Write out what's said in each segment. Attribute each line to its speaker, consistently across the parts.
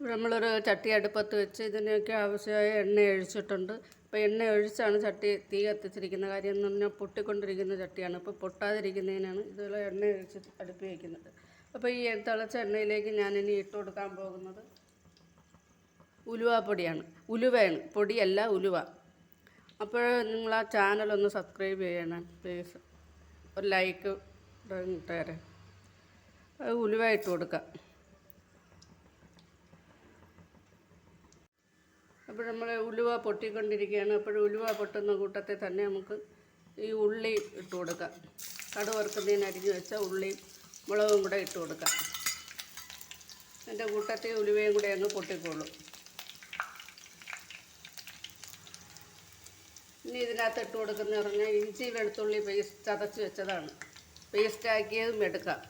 Speaker 1: നമ്മളൊരു ചട്ടി അടുപ്പത്ത് വെച്ച് ഇതിനൊക്കെ ആവശ്യമായ എണ്ണ ഒഴിച്ചിട്ടുണ്ട്. അപ്പോൾ എണ്ണ ഒഴിച്ചാണ് ചട്ടി തീ കത്തിച്ചിരിക്കുന്ന കാര്യം എന്ന് പറഞ്ഞാൽ പൊട്ടിക്കൊണ്ടിരിക്കുന്ന ചട്ടിയാണ്. അപ്പോൾ പൊട്ടാതിരിക്കുന്നതിനാണ് ഇതുപോലെ എണ്ണ ഒഴിച്ച് അടുപ്പ് വയ്ക്കുന്നത് അപ്പോൾ ഈ തിളച്ച എണ്ണയിലേക്ക് ഞാനിനി ഇട്ട് കൊടുക്കാൻ പോകുന്നത് ഉലുവാപ്പൊടിയാണ്. ഉലുവയാണ്. പൊടിയല്ല ഉലുവ. അപ്പോൾ നിങ്ങൾ ആ ചാനലൊന്ന് സബ്സ്ക്രൈബ് ചെയ്യണം പ്ലീസ് ഒരു ലൈക്ക് അത് ഉലുവ ഇട്ട് കൊടുക്കാം. അപ്പോൾ നമ്മൾ ഉലുവ പൊട്ടിക്കൊണ്ടിരിക്കുകയാണ്. അപ്പോൾ ഉലുവ പൊട്ടുന്ന കൂട്ടത്തിൽ തന്നെ നമുക്ക് ഈ ഉള്ളി ഇട്ട് കൊടുക്കാം. കടു വറുക്കുന്നതിന് അരിഞ്ഞ് വെച്ച ഉള്ളിയും മുളകും കൂടെ ഇട്ട് കൊടുക്കാം. അതിന്റെ കൂട്ടത്തിൽ ഉലുവയും കൂടെ അങ്ങ് പൊട്ടിക്കോളും. ഇനി ഇതിനകത്ത് ഇട്ട് കൊടുക്കുന്ന പറഞ്ഞാൽ ഇഞ്ചി വെളുത്തുള്ളി പേസ്റ്റ് ചതച്ച് വെച്ചതാണ്. പേസ്റ്റാക്കിയതും എടുക്കാം.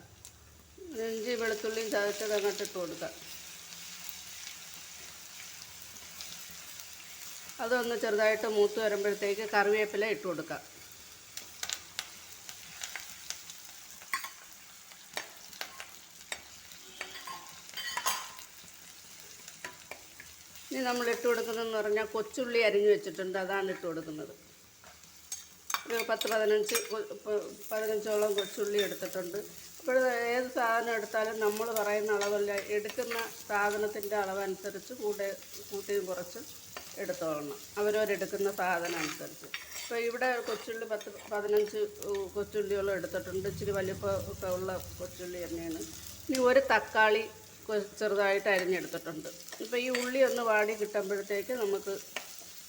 Speaker 1: ഇഞ്ചി വെളുത്തുള്ളിയും ചതച്ചത് അങ്ങോട്ട് ഇട്ട് കൊടുക്കാം. അതൊന്ന് ചെറുതായിട്ട് മൂത്ത് വരുമ്പോഴത്തേക്ക് കറിവേപ്പില ഇട്ട് കൊടുക്കാം. ഇനി നമ്മൾ ഇട്ട് കൊടുക്കുന്നതെന്ന് പറഞ്ഞാൽ കൊച്ചുള്ളി അരിഞ്ഞു വെച്ചിട്ടുണ്ട് അതാണ് ഇട്ട് കൊടുക്കുന്നത്. ഒരു പത്ത് പതിനഞ്ച് പതിനഞ്ചോളം കൊച്ചുള്ളി എടുത്തിട്ടുണ്ട്. അപ്പോൾ ഏത് സാധനം എടുത്താലും നമ്മൾ പറയുന്ന അളവല്ല എടുക്കുന്ന സാധനത്തിന്റെ അളവനുസരിച്ച് കൂടെ കൂട്ടിയും കുറച്ച് എടുത്തോളണം. അവരവരെടുക്കുന്ന സാധനം അനുസരിച്ച് ഇപ്പോൾ ഇവിടെ കൊച്ചുള്ളി പത്ത് പതിനഞ്ച് കൊച്ചുള്ളികളും എടുത്തിട്ടുണ്ട്. ഇച്ചിരി വലിപ്പം ഒക്കെ ഉള്ള കൊച്ചുള്ളി തന്നെയാണ്. ഇനി ഒരു തക്കാളി ചെറുതായിട്ട് അരിഞ്ഞെടുത്തിട്ടുണ്ട്. ഇപ്പോൾ ഈ ഉള്ളി ഒന്ന് വാടി കിട്ടുമ്പോഴത്തേക്ക് നമുക്ക്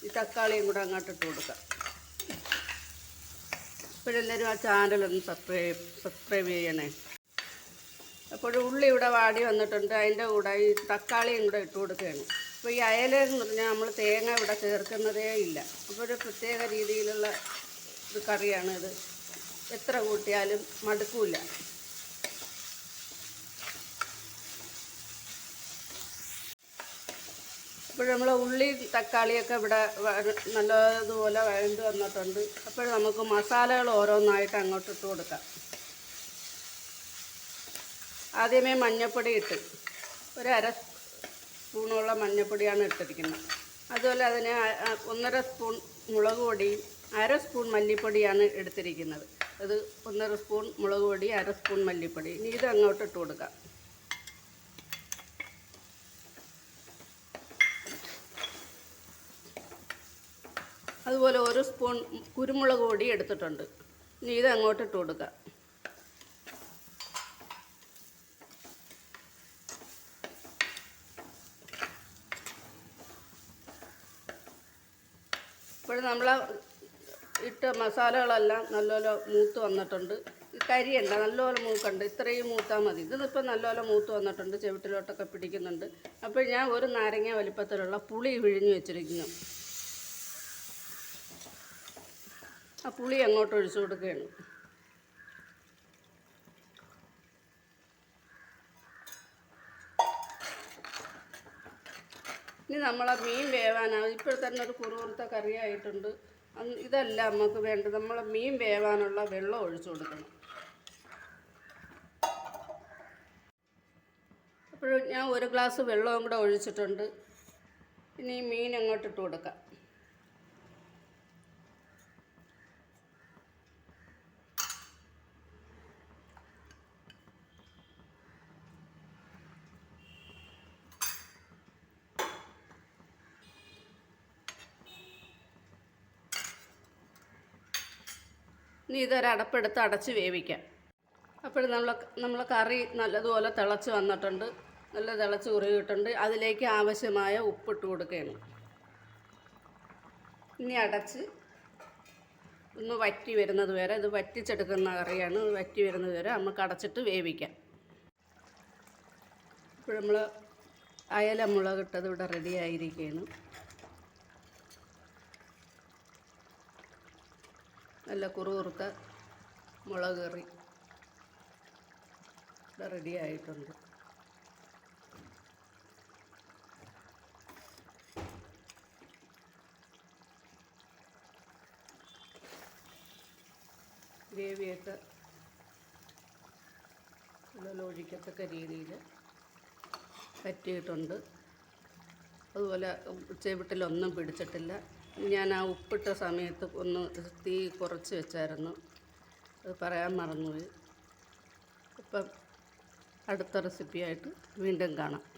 Speaker 1: ഈ തക്കാളിയും കൂടെ അങ്ങോട്ട് ഇട്ട് കൊടുക്കാം. ഇപ്പോഴെല്ലാവരും ആ ചാനലൊന്ന് സബ്സ്ക്രൈബ് സബ്സ്ക്രൈബ് ചെയ്യണേ. അപ്പോൾ ഉള്ളി ഇവിടെ വാടി വന്നിട്ടുണ്ട്. അതിന്റെ കൂടെ ഈ തക്കാളിയും കൂടെ ഇട്ട് കൊടുക്കുകയാണ്. അപ്പോൾ ഈ അയല എന്ന് പറഞ്ഞാൽ നമ്മൾ തേങ്ങ ഇവിടെ ചേർക്കുന്നതേ ഇല്ല. അപ്പോൾ ഒരു പ്രത്യേക രീതിയിലുള്ള ഒരു കറിയാണ് ഇത്. എത്ര കൂട്ടിയാലും മടുക്കൂല. അപ്പോൾ നമ്മൾ ഉള്ളി തക്കാളിയൊക്കെ ഇവിടെ നല്ലതുപോലെ വഴണ്ട് വന്നിട്ടുണ്ട്. അപ്പോൾ നമുക്ക് മസാലകൾ ഓരോന്നായിട്ട് അങ്ങോട്ട് ഇട്ട് കൊടുക്കാം. ആദ്യമേ മഞ്ഞൾപ്പൊടി ഇട്ട് ഒരു അര സ്പൂണോളം മഞ്ഞൾപ്പൊടിയാണ് ഇട്ടിരിക്കുന്നത് അതുപോലെ അതിന് ഒന്നര സ്പൂൺ മുളക് പൊടിയും അര സ്പൂൺ മല്ലിപ്പൊടിയാണ് എടുത്തിരിക്കുന്നത്. അത് ഒന്നര സ്പൂൺ മുളക് പൊടി അര സ്പൂൺ മല്ലിപ്പൊടി. ഇനി ഇത് അങ്ങോട്ട് ഇട്ട് കൊടുക്കാം. അതുപോലെ ഒരു സ്പൂൺ കുരുമുളക് പൊടി എടുത്തിട്ടുണ്ട്. ഇനി ഇത് അങ്ങോട്ട് ഇട്ട് കൊടുക്കാം. ഇപ്പോൾ നമ്മൾ ഇട്ട മസാലകളെല്ലാം നല്ലപോലെ മൂത്ത് വന്നിട്ടുണ്ട്. കരിയണ്ട നല്ലപോലെ മൂക്കുണ്ട്. ഇത്രയും മൂത്താൽ മതി. ഇതിപ്പോൾ നല്ലപോലെ മൂത്ത് വന്നിട്ടുണ്ട് ചെവിട്ടിലോട്ടൊക്കെ പിടിക്കുന്നുണ്ട്. അപ്പോൾ ഞാൻ ഒരു നാരങ്ങ വലിപ്പത്തിലുള്ള പുളി വിഴിഞ്ഞ് വെച്ചിരിക്കുന്നു. ആ പുളി അങ്ങോട്ട് ഒഴിച്ചു കൊടുക്കുകയാണ്. ഇനി നമ്മളെ മീൻ വേവാനാണ്. ഇപ്പോൾ തന്നെ ഒരു കുറുകുറുത്ത കറിയായിട്ടുണ്ട്. ഇതല്ല നമുക്ക് വേണ്ടത്. നമ്മൾ മീൻ വേവാനുള്ള വെള്ളം ഒഴിച്ചു കൊടുക്കണം. അപ്പോഴും ഞാൻ ഒരു ഗ്ലാസ് വെള്ളവും കൂടെ ഒഴിച്ചിട്ടുണ്ട്. ഇനി മീൻ അങ്ങോട്ട് ഇട്ട് കൊടുക്കാം. ഇനി ഇതൊരു അടപ്പെടുത്ത് അടച്ച് വേവിക്കാം. അപ്പോൾ നമ്മൾ നമ്മൾ കറി നല്ലതുപോലെ തിളച്ച് വന്നിട്ടുണ്ട്. നല്ല തിളച്ച് കുറുകിയിട്ടുണ്ട് അതിലേക്ക് ആവശ്യമായ ഉപ്പിട്ട് കൊടുക്കുകയാണ്. ഇനി അടച്ച് ഒന്ന് വറ്റി വരുന്നത് വരെ ഇത് വറ്റിച്ചെടുക്കുന്ന കറിയാണ് ഇത് വറ്റി വരുന്നത് വരെ നമുക്ക് അടച്ചിട്ട് വേവിക്കാം. ഇപ്പോൾ നമ്മൾ അയല മുളകിട്ടത് ഇവിടെ റെഡി ആയിരിക്കുകയാണ്. നല്ല കുറുകുറുത്ത മുളക് കറി റെഡി ആയിട്ടുണ്ട്. ഗ്രേവിയൊക്കെ നല്ല ഒഴിക്കത്തക്ക രീതിയിൽ പറ്റിയിട്ടുണ്ട്. അതുപോലെ ചെവിട്ടിലൊന്നും പിടിച്ചിട്ടില്ല. ഞാൻ ആ ഉപ്പിട്ട സമയത്ത് ഒന്ന് തീ കുറച്ച് വെച്ചായിരുന്നു. അത് പറയാൻ മറന്നുപോയി. ഇപ്പം അടുത്ത റെസിപ്പിയായിട്ട് വീണ്ടും കാണാം.